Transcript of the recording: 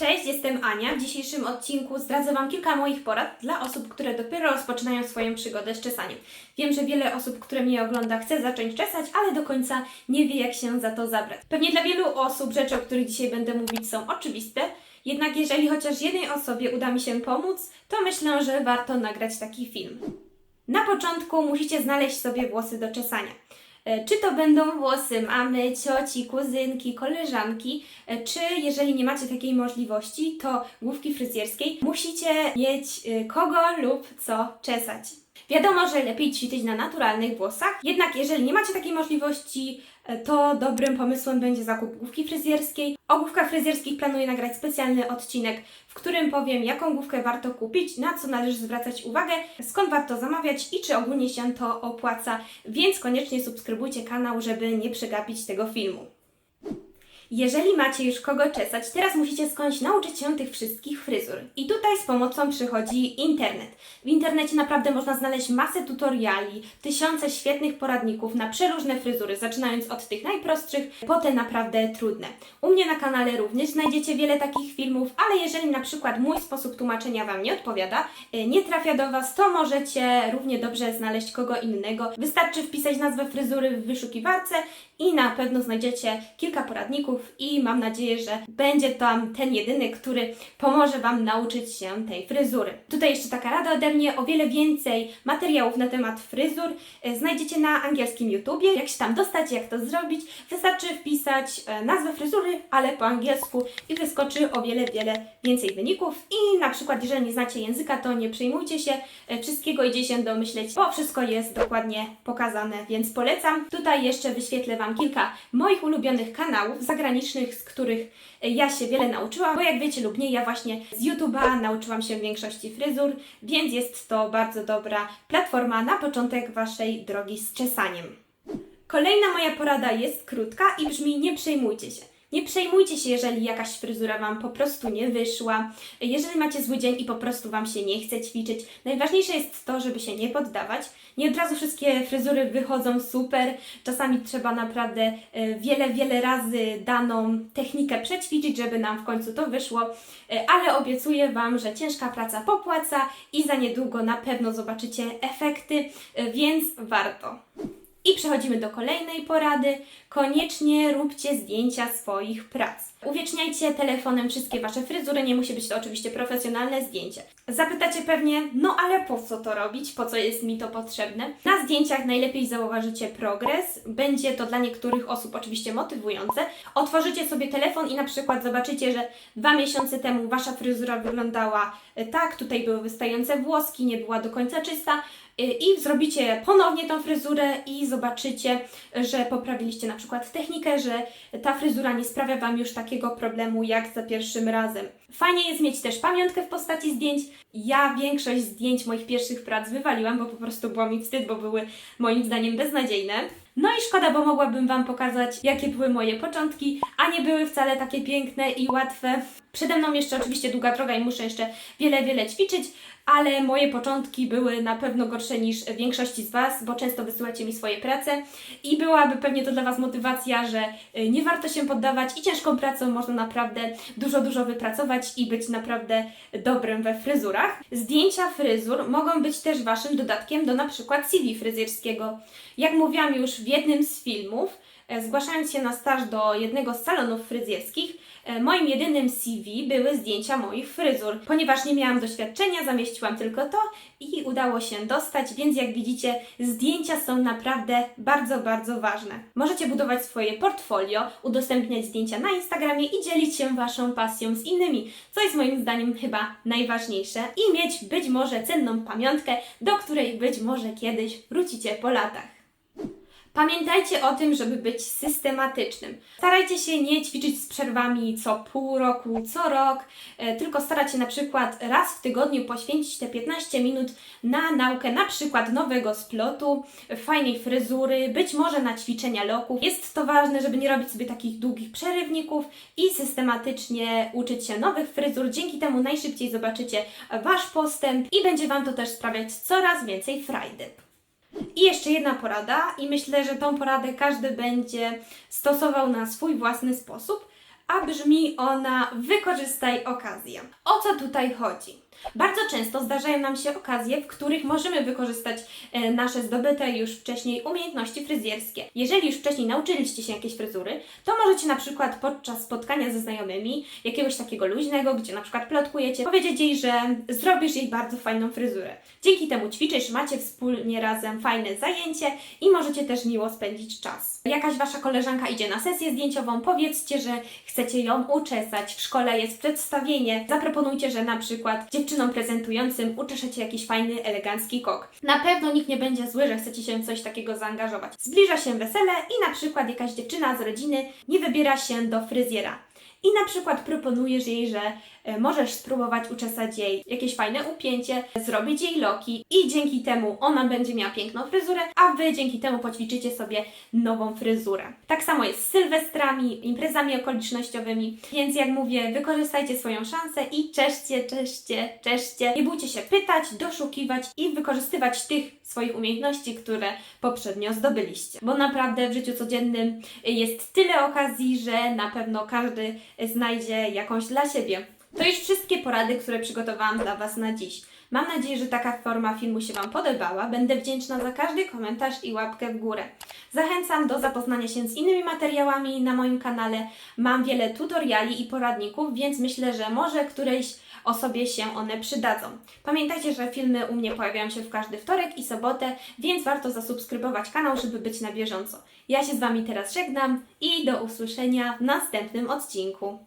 Cześć, jestem Ania. W dzisiejszym odcinku zdradzę Wam kilka moich porad dla osób, które dopiero rozpoczynają swoją przygodę z czesaniem. Wiem, że wiele osób, które mnie ogląda, chce zacząć czesać, ale do końca nie wie, jak się za to zabrać. Pewnie dla wielu osób rzeczy, o których dzisiaj będę mówić, są oczywiste. Jednak jeżeli chociaż jednej osobie uda mi się pomóc, to myślę, że warto nagrać taki film. Na początku musicie znaleźć sobie włosy do czesania. E, Czy to będą włosy mamy, cioci, kuzynki, koleżanki, e, czy jeżeli nie macie takiej możliwości, to główki fryzjerskiej, musicie mieć e, kogo lub co czesać. Wiadomo, że lepiej ćwiczyć na naturalnych włosach, jednak jeżeli nie macie takiej możliwości, e, to dobrym pomysłem będzie zakup główki fryzjerskiej. O główkach fryzjerskich planuję nagrać specjalny odcinek, w którym powiem, jaką główkę warto kupić, na co należy zwracać uwagę, skąd warto zamawiać i czy ogólnie się to opłaca, więc koniecznie subskrybujcie kanał, żeby nie przegapić tego filmu. Jeżeli macie już kogo czesać, teraz musicie skądś nauczyć się tych wszystkich fryzur. I tutaj z pomocą przychodzi internet. W internecie naprawdę można znaleźć masę tutoriali, tysiące świetnych poradników na przeróżne fryzury, zaczynając od tych najprostszych, po te naprawdę trudne. U mnie na kanale również znajdziecie wiele takich filmów, ale jeżeli na przykład mój sposób tłumaczenia Wam nie odpowiada, y, nie trafia do Was, to możecie równie dobrze znaleźć kogo innego. Wystarczy wpisać nazwę fryzury w wyszukiwarce i na pewno znajdziecie kilka poradników i mam nadzieję, że będzie tam ten jedyny, który pomoże Wam nauczyć się tej fryzury. Tutaj jeszcze taka rada ode mnie, o wiele więcej materiałów na temat fryzur e, znajdziecie na angielskim YouTubie. Jak się tam dostać, jak to zrobić, wystarczy wpisać e, nazwę fryzury, ale po angielsku i wyskoczy o wiele, wiele więcej wyników i na przykład jeżeli nie znacie języka, to nie przejmujcie się, e, wszystkiego idzie się domyśleć, bo wszystko jest dokładnie pokazane, więc polecam. Tutaj jeszcze wyświetlę Wam kilka moich ulubionych kanałów zagranicznych, z których e, ja się wiele nauczyłam, bo jak wiecie lub nie, ja właśnie z YouTube'a nauczyłam się większości fryzur, więc jest to bardzo dobra platforma na początek Waszej drogi z czesaniem. Kolejna moja porada jest krótka i brzmi: nie przejmujcie się. Nie przejmujcie się, jeżeli jakaś fryzura Wam po prostu nie wyszła, jeżeli macie zły dzień i po prostu Wam się nie chce ćwiczyć. Najważniejsze jest to, żeby się nie poddawać. Nie od razu wszystkie fryzury wychodzą super. Czasami trzeba naprawdę e, wiele, wiele razy daną technikę przećwiczyć, żeby nam w końcu to wyszło. E, Ale obiecuję Wam, że ciężka praca popłaca i za niedługo na pewno zobaczycie efekty, e, więc warto. I przechodzimy do kolejnej porady. Koniecznie róbcie zdjęcia swoich prac. Uwieczniajcie telefonem wszystkie Wasze fryzury, nie musi być to oczywiście profesjonalne zdjęcie. Zapytacie pewnie, no ale po co to robić, po co jest mi to potrzebne? Na zdjęciach najlepiej zauważycie progres, będzie to dla niektórych osób oczywiście motywujące. Otworzycie sobie telefon i na przykład zobaczycie, że dwa miesiące temu Wasza fryzura wyglądała e, tak, tutaj były wystające włoski, nie była do końca czysta, i zrobicie ponownie tą fryzurę i zobaczycie, że poprawiliście na przykład technikę, że ta fryzura nie sprawia Wam już takiego problemu jak za pierwszym razem. Fajnie jest mieć też pamiątkę w postaci zdjęć. Ja większość zdjęć moich pierwszych prac wywaliłam, bo po prostu było mi wstyd, bo były moim zdaniem beznadziejne. No i szkoda, bo mogłabym Wam pokazać, jakie były moje początki, a nie były wcale takie piękne i łatwe. Przede mną jeszcze oczywiście długa droga i muszę jeszcze wiele, wiele ćwiczyć, ale moje początki były na pewno gorsze niż większości z Was, bo często wysyłacie mi swoje prace i byłaby pewnie to dla Was motywacja, że y, nie warto się poddawać i ciężką pracą można naprawdę dużo, dużo wypracować i być naprawdę dobrym we fryzurach. Zdjęcia fryzur mogą być też Waszym dodatkiem do na przykład CV fryzjerskiego. Jak mówiłam już w jednym z filmów, e, zgłaszając się na staż do jednego z salonów fryzjerskich, e, moim jedynym CV były zdjęcia moich fryzur. Ponieważ nie miałam doświadczenia, zamieściłam tylko to i udało się dostać, więc jak widzicie, zdjęcia są naprawdę bardzo, bardzo ważne. Możecie budować swoje portfolio, udostępniać zdjęcia na Instagramie i dzielić się Waszą pasją z innymi, co jest moim zdaniem chyba najważniejsze i mieć być może cenną pamiątkę, do której być może kiedyś wrócicie po latach. Pamiętajcie o tym, żeby być systematycznym. Starajcie się nie ćwiczyć z przerwami co pół roku, co rok, e, tylko starać się na przykład raz w tygodniu poświęcić te 15 minut na naukę na przykład nowego splotu, fajnej fryzury, być może na ćwiczenia loków. Jest to ważne, żeby nie robić sobie takich długich przerywników i systematycznie uczyć się nowych fryzur. Dzięki temu najszybciej zobaczycie Wasz postęp i będzie Wam to też sprawiać coraz więcej frajdy. I jeszcze jedna porada, i myślę, że tą poradę każdy będzie stosował na swój własny sposób, a brzmi ona wykorzystaj okazję. O co tutaj chodzi? Bardzo często zdarzają nam się okazje, w których możemy wykorzystać e, nasze zdobyte już wcześniej umiejętności fryzjerskie. Jeżeli już wcześniej nauczyliście się jakiejś fryzury, to możecie na przykład podczas spotkania ze znajomymi, jakiegoś takiego luźnego, gdzie na przykład plotkujecie, powiedzieć jej, że zrobisz jej bardzo fajną fryzurę. Dzięki temu ćwiczysz, macie wspólnie razem fajne zajęcie i możecie też miło spędzić czas. Jakaś wasza koleżanka idzie na sesję zdjęciową, powiedzcie, że chcecie ją uczesać. W szkole jest przedstawienie. Zaproponujcie, że na przykład dziewczynom prezentującym uczeszecie jakiś fajny, elegancki kok. Na pewno nikt nie będzie zły, że chcecie się w coś takiego zaangażować. Zbliża się wesele i na przykład jakaś dziewczyna z rodziny nie wybiera się do fryzjera. I na przykład proponujesz jej, że e, możesz spróbować uczesać jej jakieś fajne upięcie, zrobić jej loki i dzięki temu ona będzie miała piękną fryzurę, a Wy dzięki temu poćwiczycie sobie nową fryzurę. Tak samo jest z sylwestrami, imprezami okolicznościowymi, więc jak mówię, wykorzystajcie swoją szansę i czeszcie, czeszcie, czeszcie. Nie bójcie się pytać, doszukiwać i wykorzystywać tych swoich umiejętności, które poprzednio zdobyliście. Bo naprawdę w życiu codziennym jest tyle okazji, że na pewno każdy znajdzie jakąś dla siebie. To już wszystkie porady, które przygotowałam dla Was na dziś. Mam nadzieję, że taka forma filmu się Wam podobała. Będę wdzięczna za każdy komentarz i łapkę w górę. Zachęcam do zapoznania się z innymi materiałami na moim kanale. Mam wiele tutoriali i poradników, więc myślę, że może którejś osobie się one przydadzą. Pamiętajcie, że filmy u mnie pojawiają się w każdy wtorek i sobotę, więc warto zasubskrybować kanał, żeby być na bieżąco. Ja się z Wami teraz żegnam i do usłyszenia w następnym odcinku.